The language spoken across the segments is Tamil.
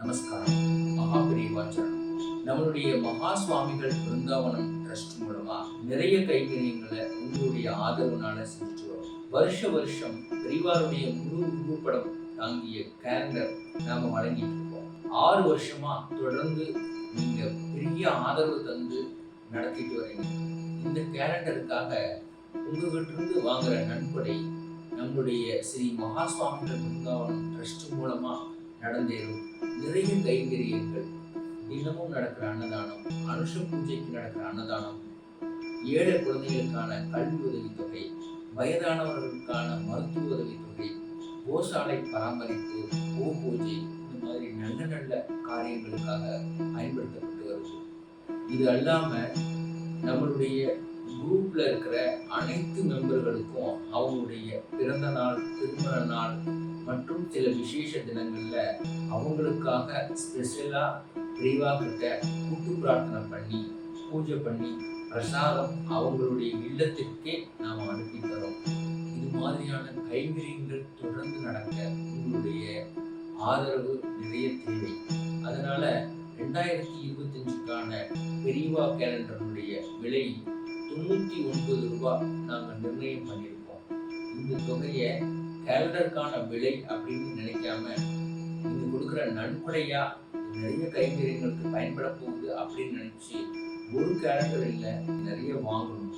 நமஸ்காரம். மகாபிரிவாச்சரணம். நம்மளுடைய மகா சுவாமிகள் பிருந்தாவனம் ட்ரஸ்ட் மூலமா நிறைய கைங்கரியங்களை உங்களுடைய ஆதரவுனால செஞ்சுட்டு வரோம் வருஷ வருஷம் பெரிவாருடைய முழு உருவப்படம் தாங்கிய கேலண்டர் நாம வழங்கிட்டு இருக்கோம் ஆறு வருஷமா தொடர்ந்து நீங்க பெரிய ஆதரவு தந்து நடத்திட்டு வரீங்க. இந்த கேலண்டருக்காக உங்ககிட்டிருந்து வாங்குற நன்கொடை நம்மளுடைய ஸ்ரீ மகா சுவாமிகள் பிருந்தாவனம் ட்ரஸ்ட் மூலமா நடந்தேறும். நிறைய கைங்கரியங்கள். தினமும் நடக்கிற அன்னதானம் அனுஷ பூஜைக்கு நடக்கிற அன்னதானம் ஏழை குழந்தைகளுக்கான கல்வி உதவித்தொகை வயதானவர்களுக்கான மருத்துவ உதவித்தொகை கோசாலை பராமரிப்பு கோ பூஜை இந்த மாதிரி நல்ல நல்ல காரியங்களுக்காக பயன்படுத்தப்பட்டு வருது. இது அல்லாம நம்மளுடைய குரூப்ல இருக்கிற அனைத்து மெம்பர்களுக்கும் அவங்களுடைய பிறந்த நாள் திருமண நாள் மற்றும் சில விசேஷ தினங்கள்ல அவங்களுக்காக ஸ்பெஷலா பிரிவா கிட்ட கூட்டு பிரார்த்தனை பண்ணி பூஜை பண்ணி பிரசாதம் அவங்களுடைய இல்லத்திற்கே நாம் அனுப்பி தரோம். இது மாதிரியான கைங்கரியங்கள் தொடர்ந்து நடக்க உங்களுடைய ஆதரவு நிறைய தேவை. அதனால ரெண்டாயிரத்தி இருபத்தஞ்சுக்கான பெரியவா கேலண்டருடைய விலை தொண்ணூத்தி ஒன்பது ரூபாய் நாங்க நிர்ணயம் பண்ணியிருக்கோம். இந்த தொகையை கேலண்டருக்கான விலை அப்படின்னு நினைக்காம நீங்க கொடுக்குற நன்கொடையா நிறைய கைங்கரியங்களுக்கு பயன்பட போகுது அப்படின்னு நினைச்சு ஒரு கேலண்டர் இல்லை நிறைய வாங்கணும்.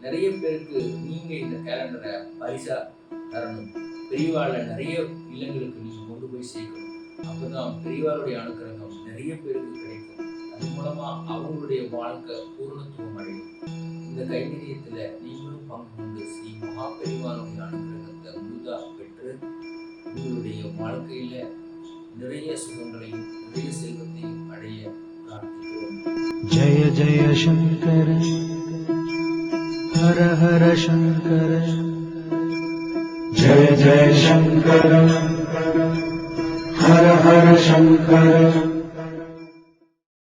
நிறைய பேருக்கு நீங்க இந்த கேலண்டரை பரிசா தரணும். பெரியவாள நிறைய இல்லங்களுக்கு நீங்க கொண்டு போய் சேர்க்கணும். அப்பதான் பெரியவாளுடைய அனுக்கிரகம் நிறைய பேருக்கு கிடைக்கும். அது மூலமா அவங்களுடைய வாழ்க்கை பூர்ணத்துவம் அடையும். இந்த கைங்கரியத்துல நீங்களும் பங்கு கொண்டு ஸ்ரீ மகாபெரிவானுடைய அனுகிரகத்தை முழுதா பெற்று உங்களுடைய வாழ்க்கையில நிறைய சுகங்களையும் நிறைய செல்வத்தையும் அடைய பிரார்த்திக்கிறோம். ஜெய ஜெய சங்கர ஹர ஹர சங்கர. ஜெய ஜெய சங்கர ஹர ஹர சங்கர.